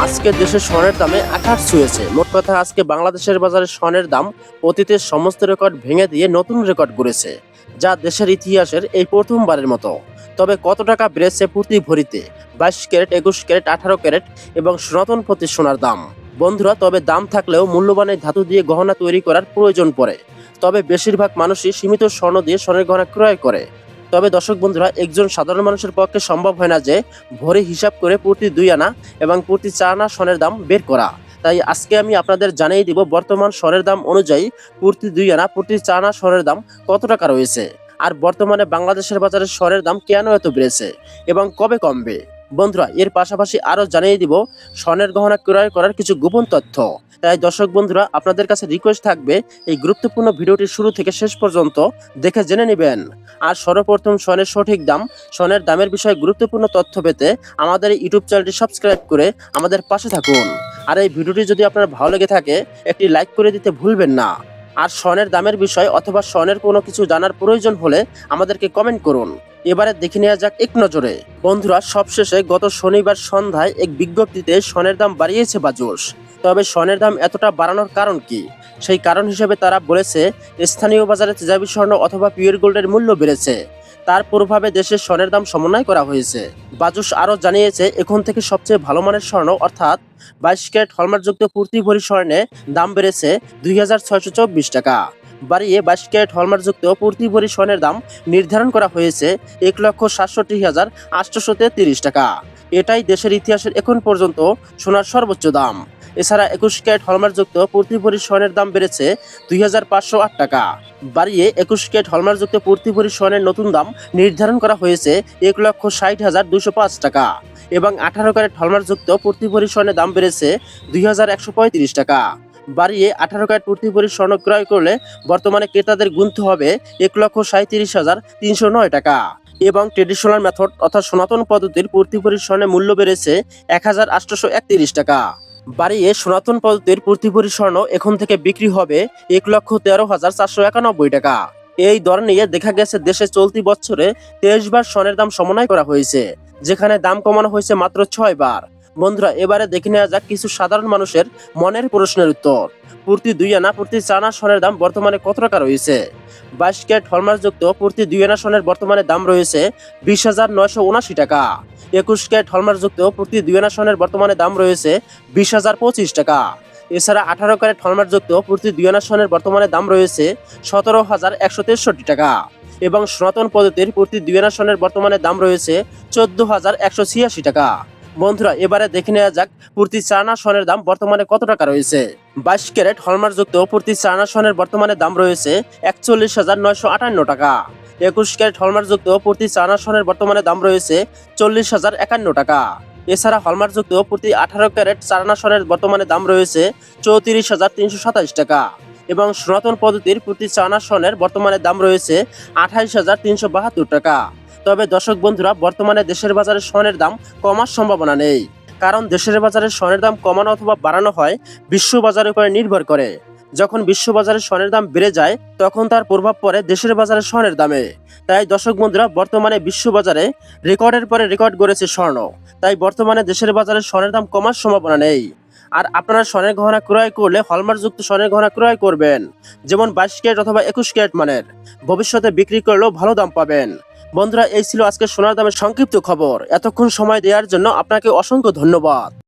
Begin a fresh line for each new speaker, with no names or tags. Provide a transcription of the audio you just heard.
আজকে দেশের স্বর্ণের দামে আকাশ ছুঁয়েছে। মোট কথা আজকে বাংলাদেশের বাজারে স্বর্ণের দাম অতীতের সমস্ত রেকর্ড ভেঙে দিয়ে নতুন রেকর্ড গড়েছে, যা দেশের ইতিহাসের এই প্রথমবারের মতো। তবে কত টাকা বেড়েছে প্রতি ভরিতে? বাইশ ক্যারেট, একুশ ক্যারেট, আঠারো ক্যারেট এবং সনাতন প্রতি সোনার দাম। বন্ধুরা, তবে দাম থাকলেও মূল্যবানের ধাতু দিয়ে গহনা তৈরি করার প্রয়োজন পড়ে। তবে বেশিরভাগ মানুষই সীমিত স্বর্ণ দিয়ে স্বর্ণের গহনা ক্রয় করে। তবে দর্শক বন্ধুরা, একজন সাধারণ মানুষের পক্ষে সম্ভব হয় না যে ভরে হিসাব করে প্রতি দুই আনা এবং প্রতি চার আনা সনের দাম বের করা। তাই আজকে আমি আপনাদের জানিয়ে দিব বর্তমান স্বরের দাম অনুযায়ী প্রতি দুই আনা প্রতি চার আনা সনের দাম কত টাকা রয়েছে। আর বর্তমানে বাংলাদেশের বাজারে স্বরের দাম কেন এত বেড়েছে এবং কবে কমবে? বন্ধুরা, এর পাশাপাশি আরও জানিয়ে দিব, স্বর্ণের গহনা ক্রয় করার কিছু গোপন তথ্য। তাই দর্শক বন্ধুরা, আপনাদের কাছে রিকোয়েস্ট থাকবে, এই গুরুত্বপূর্ণ ভিডিওটি শুরু থেকে শেষ পর্যন্ত দেখে জেনে নেবেন। আর সর্বপ্রথম স্বর্ণের সঠিক দাম, স্বর্ণের দামের বিষয়ে গুরুত্বপূর্ণ তথ্য পেতে আমাদের ইউটিউব চ্যানেলটি সাবস্ক্রাইব করে আমাদের পাশে থাকুন। আর এই ভিডিওটি যদি আপনার ভালো লেগে থাকে, একটি লাইক করে দিতে ভুলবেন না। আর স্বর্ণের দামের বিষয় অথবা স্বর্ণের কোনো কিছু জানার প্রয়োজন হলে আমাদেরকে কমেন্ট করুন। এবারে দেখে নেওয়া যাক এক নজরে। বন্ধুরা, সবশেষে গত শনিবার সন্ধ্যায় এক বিজ্ঞপ্তিতে স্বর্ণের দাম বাড়িয়েছে বাজুস তবে স্বর্ণের দাম এতটা বাড়ানোর কারণ কি? সেই কারণ হিসেবে তারা বলেছে, স্থানীয় বাজারে তেজাবি স্বর্ণ অথবা পিওর গোল্ডের মূল্য বেড়েছে। তার প্রভাবে দেশের স্বর্ণের দাম সমন্বয় করা হয়েছে। বাজুস আরও জানিয়েছে, এখন থেকে সবচেয়ে ভালো মানের স্বর্ণ, অর্থাৎ বাইশ ক্যারেট হলমার্কযুক্ত প্রতি ভরি স্বর্ণে দাম বেড়েছে দুই হাজার ছয়শো চব্বিশ টাকা। বাড়িয়ে বাইশ ক্যারেট হলমার্কযুক্ত প্রতি ভরি স্বর্ণের দাম নির্ধারণ করা হয়েছে এক লক্ষ সাতষট্টি হাজার আটশোশোতে তিরিশ টাকা। এটাই দেশের ইতিহাসের এখন পর্যন্ত সোনার সর্বোচ্চ দাম। এছাড়া একুশ ক্যারেট হলমার্কযুক্ত প্রতি ভরি স্বর্ণের দাম বেড়েছে দুই হাজার পাঁচশো আট টাকা। বাড়িয়ে একুশ ক্যারেট হলমার্কযুক্ত প্রতি ভরি স্বর্ণের নতুন দাম নির্ধারণ করা হয়েছে এক লক্ষ ষাট হাজার দুশো পাঁচ টাকা এবং আঠারো ক্যারেট হলমার্কযুক্ত প্রতি ভরি স্বর্ণের দাম বেড়েছে দুই হাজার একশো পঁয়ত্রিশ টাকা। বাড়িয়ে আঠারো ক্যারেট প্রতি স্বর্ণ ক্রয় করলে বর্তমানে ক্রেতাদের গুনতে হবে এক লক্ষ সাঁত্রিশ হাজার তিনশো নয় টাকা। এবং ট্রেডিশনাল মেথড অর্থাৎ সনাতন পদ্ধতির প্রতি স্বর্ণের মূল্য বেড়েছে এক হাজার আটশোশো একত্রিশ টাকা। বাড়িয়ে সনাতন পদ্ধতির প্রতি স্বর্ণ এখন থেকে বিক্রি হবে এক লক্ষ তেরো হাজার চারশো একানব্বই টাকা। এই দর নিয়ে দেখা গেছে দেশে চলতি বছরে তেইশ বার স্বর্ণের দাম সমন্বয় করা হয়েছে, যেখানে দাম কমানো হয়েছে মাত্র ছয় বার। বন্ধুরা, এবারে দেখে নেওয়া যাক কিছু সাধারণ মানুষের মনের প্রশ্নের উত্তর। প্রতি দুই আনা প্রতি চানা স্বর্ণের দাম বর্তমানে কত টাকা রয়েছে? বাইশ ক্যারেট হলমার্কযুক্ত প্রতি দুই আনা স্বর্ণের বর্তমানে দাম রয়েছে বিশ হাজার নয়শো উনাশি টাকা। একুশ ক্যারেট হলমার্কযুক্ত প্রতি দুই আনা স্বর্ণের বর্তমানে দাম রয়েছে বিশ হাজার পঁচিশ টাকা। এছাড়া আঠারো ক্যারেট হলমার্কযুক্ত প্রতি দুই আনা স্বর্ণের বর্তমানে দাম রয়েছে সতেরো হাজার একশো তেষট্টি টাকা। এবং সনাতন পদ্ধতির প্রতি দুই আনা স্বর্ণের বর্তমানে দাম রয়েছে চোদ্দ হাজার একশো ছিয়াশি টাকা। বন্ধুরা, এবারে দেখে নেওয়া যাক, প্রতি চানা স্বর্ণের দাম বর্তমানে কত টাকা রয়েছে? বাইশ ক্যারেট হলমার্কযুক্ত প্রতি চানা স্বর্ণের বর্তমানে দাম রয়েছে একচল্লিশ হাজার নয়শো আটান্ন টাকা। একুশ ক্যারেট হলমার্কযুক্ত প্রতি চানা স্বর্ণের বর্তমানে দাম রয়েছে চল্লিশ হাজার একান্ন টাকা। এছাড়া হলমার্কযুক্ত প্রতি আঠারো ক্যারেট চারানা স্বর্ণের বর্তমানে দাম রয়েছে চৌত্রিশ হাজার তিনশো সাতাশ টাকা। এবং সনাতন পদ্ধতির প্রতি চানা স্বর্ণের বর্তমানে দাম রয়েছে আঠাইশ হাজার তিনশো বাহাত্তর টাকা। তবে দর্শক বন্ধুরা, বর্তমানে দেশের বাজারে স্বর্ণের দাম কমার সম্ভাবনা নেই। কারণ দেশের বাজারে স্বর্ণের দাম কমানো অথবা বাড়ানো হয় বিশ্ব বাজারের উপরে নির্ভর করে। যখন বিশ্ব বাজারে স্বর্ণের দাম বেড়ে যায়, তখন তার প্রভাব পড়ে দেশের বাজারে স্বর্ণের দামে। তাই দর্শক বন্ধুরা, বর্তমানে বিশ্ব বাজারে রেকর্ডের পরে রেকর্ড গড়েছে স্বর্ণ। তাই বর্তমানে দেশের বাজারে স্বর্ণের দাম কমার সম্ভাবনা নেই। আর আপনারা স্বর্ণের গহনা ক্রয় করলে হলমার্কযুক্ত স্বর্ণের গহনা ক্রয় করবেন। যেমন বাইশ ক্যারেট অথবা একুশ ক্যারেট মানের। ভবিষ্যতে বিক্রি করলেও ভালো দাম পাবেন। বন্ধুরা, এই ছিল আজকে সোনার দামের সংক্ষিপ্ত খবর। এতক্ষণ সময় দেওয়ার জন্য আপনাকে অসংখ্য ধন্যবাদ।